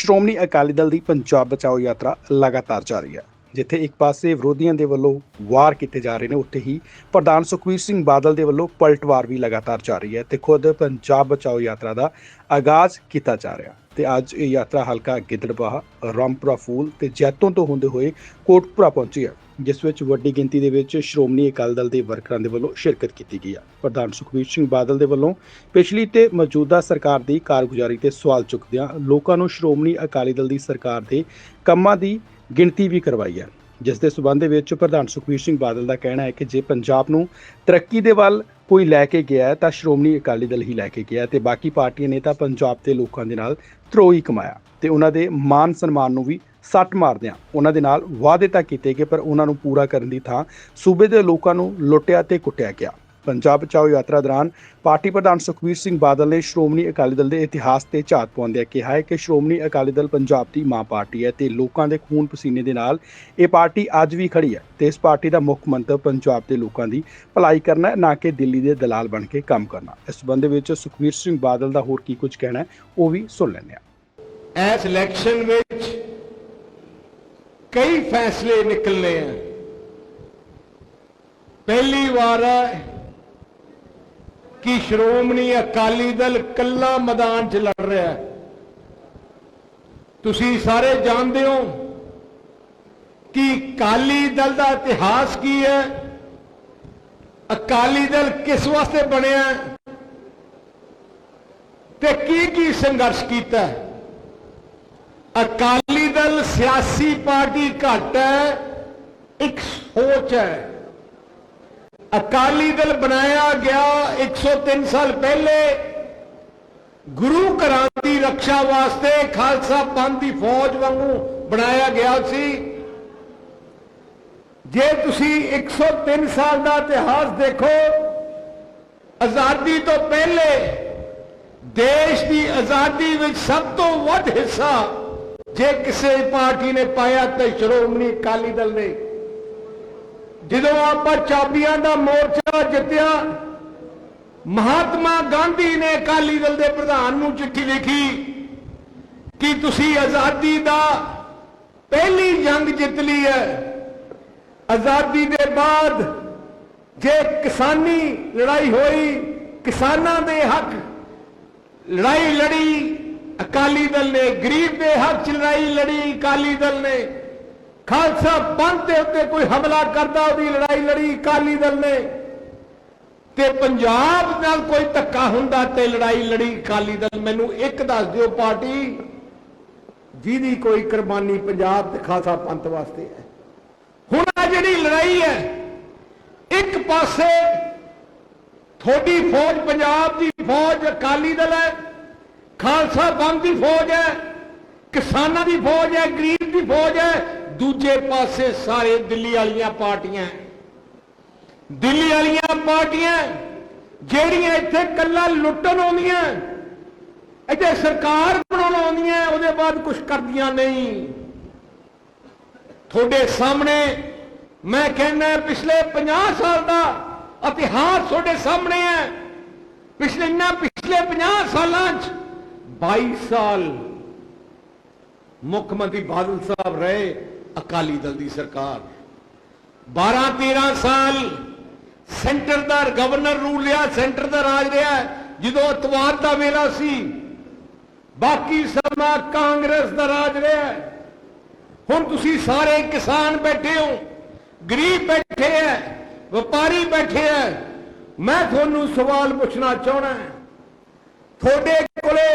ਸ਼੍ਰੋਮਣੀ ਅਕਾਲੀ ਦਲ ਦੀ ਪੰਜਾਬ ਬਚਾਓ ਯਾਤਰਾ ਲਗਾਤਾਰ ਜਾਰੀ ਹੈ, ਜਿੱਥੇ ਇੱਕ ਪਾਸੇ ਵਿਰੋਧੀਆਂ ਦੇ ਵੱਲੋਂ ਵਾਰ ਕੀਤੇ ਜਾ ਰਹੇ ਨੇ, ਉੱਥੇ ਹੀ ਪ੍ਰਧਾਨ ਸੁਖਬੀਰ ਸਿੰਘ ਬਾਦਲ ਦੇ ਵੱਲੋਂ ਪਲਟਵਾਰ ਵੀ ਲਗਾਤਾਰ ਜਾਰੀ ਹੈ ਤੇ ਖੁਦ ਪੰਜਾਬ ਬਚਾਓ ਯਾਤਰਾ ਦਾ ਆਗਾਜ਼ ਕੀਤਾ ਜਾ ਰਿਹਾ ਤੇ ਅੱਜ ਇਹ ਯਾਤਰਾ ਹਲਕਾ ਗਿੱਦੜਬਾਹਾ, ਰਾਮਪੁਰਾ ਫੂਲ ਤੇ ਜੈਤੋਂ ਤੋਂ ਹੁੰਦੇ ਹੋਏ ਕੋਟਪੁਰਾ ਪਹੁੰਚੀ ਹੈ। ਜਿਸ ਵਿੱਚ ਵੱਡੀ ਗਿਣਤੀ ਦੇ ਵਿੱਚ ਸ਼੍ਰੋਮਣੀ ਅਕਾਲੀ ਦਲ ਦੇ ਵਰਕਰਾਂ ਦੇ ਵੱਲੋਂ ਸ਼ਿਰਕਤ ਕੀਤੀ ਗਈ ਹੈ ਪ੍ਰਧਾਨ ਸੁਖਬੀਰ ਸਿੰਘ ਬਾਦਲ ਦੇ ਵੱਲੋਂ ਪਿਛਲੀ ਤੇ ਮੌਜੂਦਾ ਸਰਕਾਰ ਦੀ ਕਾਰਗੁਜ਼ਾਰੀ ਤੇ ਸਵਾਲ ਚੁੱਕਦਿਆਂ ਲੋਕਾਂ ਨੂੰ ਸ਼੍ਰੋਮਣੀ ਅਕਾਲੀ ਦਲ ਦੀ ਸਰਕਾਰ ਦੇ ਕੰਮਾਂ ਦੀ ਗਿਣਤੀ ਵੀ ਕਰਵਾਈ ਹੈ ਜਿਸ ਦੇ ਸਬੰਧ ਵਿੱਚ ਪ੍ਰਧਾਨ ਸੁਖਬੀਰ ਸਿੰਘ ਬਾਦਲ ਦਾ ਕਹਿਣਾ ਹੈ ਕਿ ਜੇ ਪੰਜਾਬ ਨੂੰ ਤਰੱਕੀ ਦੇ ਵੱਲ ਕੋਈ ਲੈ ਕੇ ਗਿਆ ਤਾਂ ਸ਼੍ਰੋਮਣੀ ਅਕਾਲੀ ਦਲ ਹੀ ਲੈ ਕੇ ਗਿਆ ਹੈ ਤੇ ਬਾਕੀ ਪਾਰਟੀਆਂ ਨੇ ਤਾਂ ਪੰਜਾਬ ਦੇ ਲੋਕਾਂ ਦੇ ਨਾਲ ਧਰੋਈ ਕਮਾਇਆ ਤੇ ਉਹਨਾਂ ਦੇ ਮਾਨ ਸਨਮਾਨ ਨੂੰ ਵੀ ਸੱਟ ਮਾਰਦਿਆਂ ਉਹਨਾਂ ਦੇ ਨਾਲ ਵਾਅਦੇ ਤਾਂ ਕੀਤੇ ਗਏ, ਪਰ ਉਹਨਾਂ ਨੂੰ ਪੂਰਾ ਕਰਨ ਦੀ ਥਾਂ ਸੂਬੇ ਦੇ ਲੋਕਾਂ ਨੂੰ ਲੁੱਟਿਆ ਤੇ ਕੁੱਟਿਆ ਗਿਆ। ਪੰਜਾਬ ਬਚਾਓ ਯਾਤਰਾ ਦੌਰਾਨ ਪਾਰਟੀ ਪ੍ਰਧਾਨ ਸੁਖਬੀਰ ਸਿੰਘ ਬਾਦਲ ਨੇ ਸ਼੍ਰੋਮਣੀ ਅਕਾਲੀ ਦਲ ਦੇ ਇਤਿਹਾਸ ਤੇ ਝਾਤ ਪਾਉਂਦਿਆਂ ਕਿਹਾ ਹੈ ਕਿ ਸ਼੍ਰੋਮਣੀ ਅਕਾਲੀ ਦਲ ਪੰਜਾਬ ਦੀ ਮਾਂ ਪਾਰਟੀ ਹੈ ਤੇ ਲੋਕਾਂ ਦੇ ਖੂਨ ਪਸੀਨੇ ਦੇ ਨਾਲ ਇਹ ਪਾਰਟੀ ਅੱਜ ਵੀ ਖੜੀ ਹੈ ਤੇ ਇਸ ਪਾਰਟੀ ਦਾ ਮੁੱਖ ਮੰਤਵ ਪੰਜਾਬ ਦੇ ਲੋਕਾਂ ਦੀ ਭਲਾਈ ਕਰਨਾ ਹੈ, ਨਾ ਕਿ ਦਿੱਲੀ ਦੇ ਦਲਾਲ ਬਣ ਕੇ ਕੰਮ ਕਰਨਾ। ਇਸ ਸੰਬੰਧ ਵਿੱਚ ਸੁਖਬੀਰ ਸਿੰਘ ਬਾਦਲ ਦਾ ਹੋਰ ਕੀ ਕੁਝ ਕਹਿਣਾ ਹੈ, ਉਹ ਵੀ ਸੁਣ ਲੈਂਦੇ ਹਾਂ। ਇਸ ਇਲੈਕਸ਼ਨ ਵਿੱਚ ਕਈ ਫੈਸਲੇ ਨਿਕਲਨੇ ਆ। ਪਹਿਲੀ ਵਾਰ ਹੈ ਕਿ ਸ਼੍ਰੋਮਣੀ ਅਕਾਲੀ ਦਲ ਕੱਲਾ ਮੈਦਾਨ 'ਚ ਲੜ ਰਿਹਾ ਹੈ। ਤੁਸੀਂ ਸਾਰੇ ਜਾਣਦੇ ਹੋ ਕਿ ਅਕਾਲੀ ਦਲ ਦਾ ਇਤਿਹਾਸ ਕੀ ਹੈ? ਅਕਾਲੀ ਦਲ ਕਿਸ ਵਾਸਤੇ ਬਣਿਆ ਤੇ ਕੀ ਕੀ ਸੰਘਰਸ਼ ਕੀਤਾ ਹੈ? ਅਕਾਲੀ ਦਲ ਸਿਆਸੀ ਪਾਰਟੀ ਘੱਟ ਹੈ, ਇੱਕ ਸੋਚ ਹੈ। ਅਕਾਲੀ ਦਲ ਬਣਾਇਆ ਗਿਆ 103 ਸਾਲ ਪਹਿਲੇ। ਗੁਰੂ ਘਰਾਂ ਦੀ ਰੱਖਿਆ ਵਾਸਤੇ ਖਾਲਸਾ ਪੰਥ ਦੀ ਫੌਜ ਵਾਂਗੂ ਬਣਾਇਆ ਗਿਆ ਸੀ। ਜੇ ਤੁਸੀਂ 103 ਸਾਲ ਦਾ ਇਤਿਹਾਸ ਦੇਖੋ, ਆਜ਼ਾਦੀ ਤੋਂ ਪਹਿਲੇ ਦੇਸ਼ ਦੀ ਆਜ਼ਾਦੀ ਵਿੱਚ ਸਭ ਤੋਂ ਵੱਧ ਹਿੱਸਾ ਜੇ ਕਿਸੇ ਪਾਰਟੀ ਨੇ ਪਾਇਆ ਤਾਂ ਸ਼੍ਰੋਮਣੀ ਅਕਾਲੀ ਦਲ ਨੇ। ਜਦੋਂ ਆਪਾਂ ਚਾਬੀਆਂ ਦਾ ਮੋਰਚਾ ਜਿੱਤਿਆ, ਮਹਾਤਮਾ ਗਾਂਧੀ ਨੇ ਅਕਾਲੀ ਦਲ ਦੇ ਪ੍ਰਧਾਨ ਨੂੰ ਚਿੱਠੀ ਲਿਖੀ ਕਿ ਤੁਸੀਂ ਆਜ਼ਾਦੀ ਦਾ ਪਹਿਲੀ ਜੰਗ ਜਿੱਤ ਲਈ ਹੈ। ਆਜ਼ਾਦੀ ਦੇ ਬਾਅਦ ਜੇ ਕਿਸਾਨੀ ਲੜਾਈ ਹੋਈ, ਕਿਸਾਨਾਂ ਦੇ ਹੱਕ ਲੜਾਈ ਲੜੀ ਅਕਾਲੀ ਦਲ ਨੇ ਗਰੀਬ ਦੇ ਹੱਕ 'ਚ ਲੜਾਈ ਲੜੀ, ਅਕਾਲੀ ਦਲ ਨੇ ਖਾਲਸਾ ਪੰਥ ਦੇ ਉੱਤੇ ਕੋਈ ਹਮਲਾ ਕਰਦਾ, ਉਹਦੀ ਲੜਾਈ ਲੜੀ, ਅਕਾਲੀ ਦਲ ਨੇ। ਤੇ ਪੰਜਾਬ ਨਾਲ ਕੋਈ ਧੱਕਾ ਹੁੰਦਾ ਤੇ ਲੜਾਈ ਲੜੀ, ਅਕਾਲੀ ਦਲ। ਮੈਨੂੰ ਇੱਕ ਦੱਸ ਦਿਓ ਪਾਰਟੀ, ਜਿਹਦੀ ਕੋਈ ਕੁਰਬਾਨੀ ਪੰਜਾਬ ਤੇ ਖਾਲਸਾ ਪੰਥ ਵਾਸਤੇ ਹੈ। ਹੁਣ ਆ ਜਿਹੜੀ ਲੜਾਈ ਹੈ, ਇੱਕ ਪਾਸੇ ਥੋੜੀ ਫੌਜ, ਪੰਜਾਬ ਦੀ ਫੌਜ ਅਕਾਲੀ ਦਲ ਹੈ ਖਾਲਸਾ ਪੰਥ ਦੀ ਫੌਜ ਹੈ, ਕਿਸਾਨਾਂ ਦੀ ਫੌਜ ਹੈ, ਗਰੀਬ ਦੀ ਫੌਜ ਹੈ, ਦੂਜੇ ਪਾਸੇ ਸਾਰੇ ਦਿੱਲੀ ਵਾਲੀਆਂ ਪਾਰਟੀਆਂ ਦਿੱਲੀ ਵਾਲੀਆਂ ਪਾਰਟੀਆਂ ਜਿਹੜੀਆਂ ਇੱਥੇ ਕੱਲਾ ਲੁੱਟਣ ਆਉਂਦੀਆਂ, ਇੱਥੇ ਸਰਕਾਰ ਬਣਾਉਣ ਆਉਂਦੀਆਂ, ਉਹਦੇ ਬਾਅਦ ਕੁਝ ਕਰਦੀਆਂ ਨਹੀਂ। ਤੁਹਾਡੇ ਸਾਹਮਣੇ ਮੈਂ ਕਹਿੰਦਾ ਪਿਛਲੇ 50 ਸਾਲ ਦਾ ਇਤਿਹਾਸ ਤੁਹਾਡੇ ਸਾਹਮਣੇ ਹੈ। ਪਿਛਲੇ ਇੰਨਾ ਪਿਛਲੇ 50 ਸਾਲਾਂ 'ਚ 22 ਸਾਲ ਮੁੱਖ ਮੰਤਰੀ ਬਾਦਲ ਸਾਹਿਬ ਰਹੇ ਅਕਾਲੀ ਦਲ ਦੀ ਸਰਕਾਰ। 12 13 ਸਾਲ ਸੈਂਟਰ ਦਾ ਗਵਰਨਰ ਰੂਲ ਲਿਆ, ਸੈਂਟਰ ਦਾ ਰਾਜ ਰਿਹਾ। ਜਦੋਂ ਅਤਵਾਦ ਦਾ ਵੇਲਾ ਸੀ, ਬਾਕੀ ਸਮਾਂ ਕਾਂਗਰਸ ਦਾ ਰਾਜ ਰਿਹਾ। ਹੁਣ ਤੁਸੀਂ ਸਾਰੇ ਕਿਸਾਨ ਬੈਠੇ ਹੋ, ਗਰੀਬ ਬੈਠੇ ਹੈ, ਵਪਾਰੀ ਬੈਠੇ ਹੈ। ਮੈਂ ਤੁਹਾਨੂੰ ਸਵਾਲ ਪੁੱਛਣਾ ਚਾਹਣਾ ਤੁਹਾਡੇ ਕੋਲੇ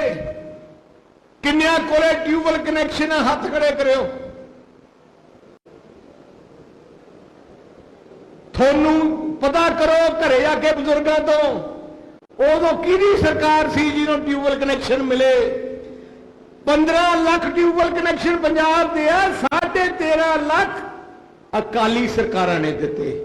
ਕਿੰਨਿਆਂ ਕੋਲੇ ਟਿਊਬਲ ਕਨੈਕਸ਼ਨ ਹੈ ਹੱਥ ਖੜੇ ਕਰਿਓ। ਤੁਹਾਨੂੰ ਪਤਾ ਕਰੋ, ਘਰੇ ਜਾ ਕੇ ਬਜ਼ੁਰਗਾਂ ਤੋਂ, ਉਦੋਂ ਕਿਹਦੀ ਸਰਕਾਰ ਸੀ ਜਿਹਨੂੰ ਟਿਊਬਲ ਕਨੈਕਸ਼ਨ ਮਿਲੇ? 15 ਲੱਖ ਟਿਊਬਲ ਕਨੈਕਸ਼ਨ ਪੰਜਾਬ ਦੇ ਆ 13.5 ਲੱਖ ਅਕਾਲੀ ਸਰਕਾਰਾਂ ਨੇ ਦਿੱਤੇ।